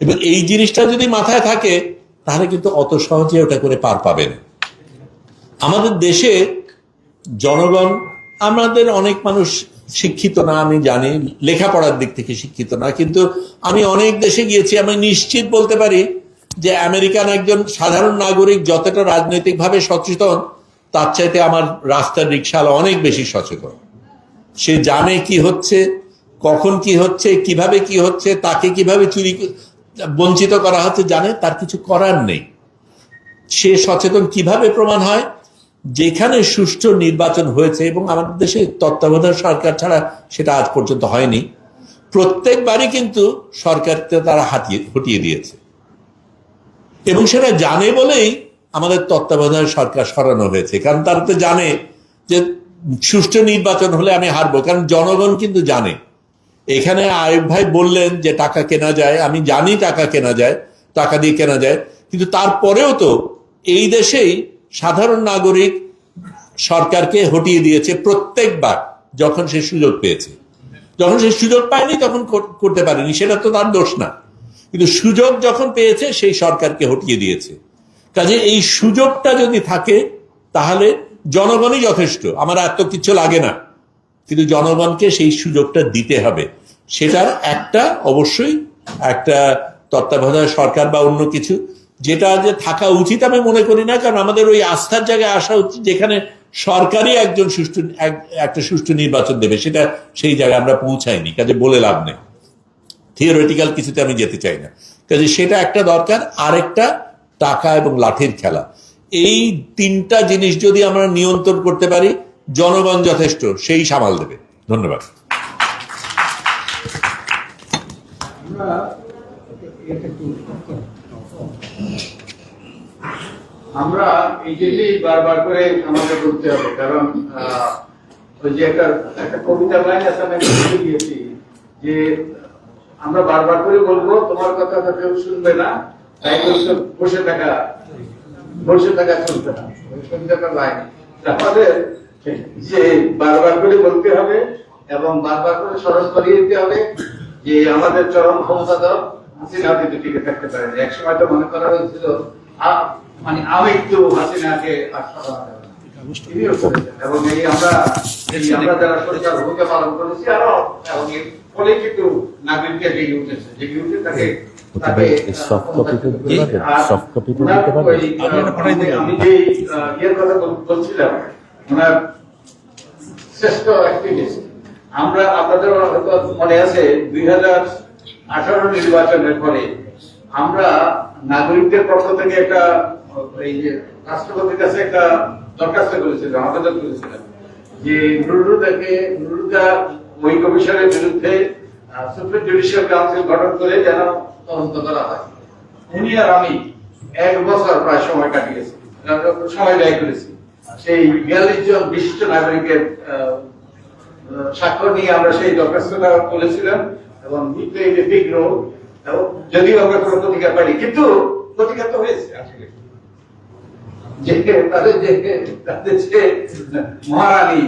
এবং এই জিনিসটা যদি মাথায় থাকে, তাহলে কিন্তু অত সহজে ওটা করে পার পাবেন। আমাদের দেশে জনগণ, আমাদের অনেক মানুষ শিক্ষিত না, আমি জানি, লেখাপড়ার দিক থেকে শিক্ষিত না, কিন্তু আমি অনেক দেশে গিয়েছি, আমি নিশ্চিত বলতে পারি যে আমেরিকান একজন সাধারণ নাগরিক যতটা রাজনৈতিকভাবে সচেতন, তার চাইতে আমার রাস্তার রিক্সাওয়ালা অনেক বেশি সচেতন। সে জানে কি হচ্ছে, কখন কি হচ্ছে, কীভাবে কি হচ্ছে, তাকে কীভাবে চুরি বঞ্চিত করা হচ্ছে জানে, তার কিছু করার নেই। সে সচেতন কীভাবে প্রমাণ হয়? যেখানে সুষ্ঠু নির্বাচন হয়েছে এবং আমাদের দেশে তত্ত্বাবধায়ক সরকার ছাড়া সেটা আজ পর্যন্ত হয়নি, প্রত্যেকবারই কিন্তু সরকারকে তারা হাতিয়ে, হটিয়ে দিয়েছে। এবং সেটা জানে বলেই আমাদের তত্ত্বাবধায়ক সরকার সরানো হয়েছে, কারণ তারা তো জানে যে সুষ্ঠু নির্বাচন হলে আমি হারবো, কারণ জনগণ কিন্তু জানে। এখানে আয়ুব ভাই বললেন যে টাকা কেনা যায়, আমি জানি টাকা কেনা যায়, টাকা দিয়ে কেনা যায়, কিন্তু তারপরেও তো এই দেশেই সাধারণ নাগরিক সরকারকে হটিয়ে দিয়েছে প্রত্যেকবার যখন সে সুযোগ পেয়েছে। যখন সে সুযোগ পায়নি তখন করতে পারেনি, সেটা তো তার দোষ না। কিন্তু সুযোগ যখন পেয়েছে, সেই সরকারকে হটিয়ে দিয়েছে। কাজে এই সুযোগটা যদি থাকে, তাহলে জনগণই যথেষ্ট। আমার এত কিছু লাগে না। কিন্তু জনগণকে সেই সুযোগটা দিতে হবে। সেটার একটা অবশ্যই একটা তত্ত্বাবধায়ক সরকার বা অন্য কিছু, যেটা যে থাকা উচিত আমি মনে করি না, কারণ আমাদের ওই আস্থার জায়গায় আসা উচিত যেখানে সরকারই একজন সুষ্ঠু একটা সুষ্ঠু নির্বাচন দেবে, সেটা সেই জায়গায় আমরা পৌঁছাইনি, কাজে বলে লাভ নেই। থিওরিটিক্যাল কিছুতে আমি যেতে চাই না। কাজে সেটা একটা দরকার, আরেকটা টাকা এবং লাঠির খেলা। এই তিনটা জিনিস যদি আমরা নিয়ন্ত্রণ করতে পারি জনগণ যথেষ্ট, সেই সামাল দেবে। ধন্যবাদ। আমরা এই জন্যই বারবার করে আমাদের বলতে হবে, কারণ ওই যে একটা একটা কবিতা লাইন আছে, আমি দিয়েছি, যে আমরা বারবার করে বলব, তোমার কথা তো কেউ শুনবে না, তাই বসে থাকা বসে থাকা চলবে না। ওই কবিতাটার লাইন। আমাদের যে বারবার করে বলতে হবে এবং বারবার করে স্মরণ করিয়ে দিতে হবে যে আমাদের চরম ক্ষমতা দল হাসিনা কিন্তু টিকে থাকতে পারে এক সময় তো মনে করা হয়েছিল মানে আমি একটু হাসিনাকে। এবং এই আমরা আমরা যারা সরকার ভূমিকা পালন করেছি আরও এবং এর ফলে কিন্তু জেগে উঠেছে জেগে উঠে তাকে আমি যে ইয়ের কথা বলছিলাম ওনার শ্রেষ্ঠ অ্যাক্টিভিস্ট আমরা আপনাদের মনে আছে, দুই হাজার আঠারো নির্বাচনের পরে আমরা নাগরিকদের পক্ষ থেকে একটা, এই যে রাষ্ট্রপতির কাছে একটা দরখাস্ত করেছিলাম, আবেদন করেছিলাম যে নুরুদা ওই কমিশনের বিরুদ্ধে সুপ্রিম জুডিশিয়াল কাউন্সিল গঠন করে যেন তদন্ত করা হয়। উনি আর আমি এক বছর প্রায় সময় কাটিয়েছি, সময় ব্যয় করেছি। সেই বিশিষ্ট নাগরিকের স্বাক্ষর নিয়ে আমরা সেই দরখাস্তটা করেছিলাম এবং যদিও আমরা কোনো প্রতিকার পাইনি, কিন্তু প্রতিকার তো হয়েছে আসলে। যে তাদের যে তাদের যে মহারানী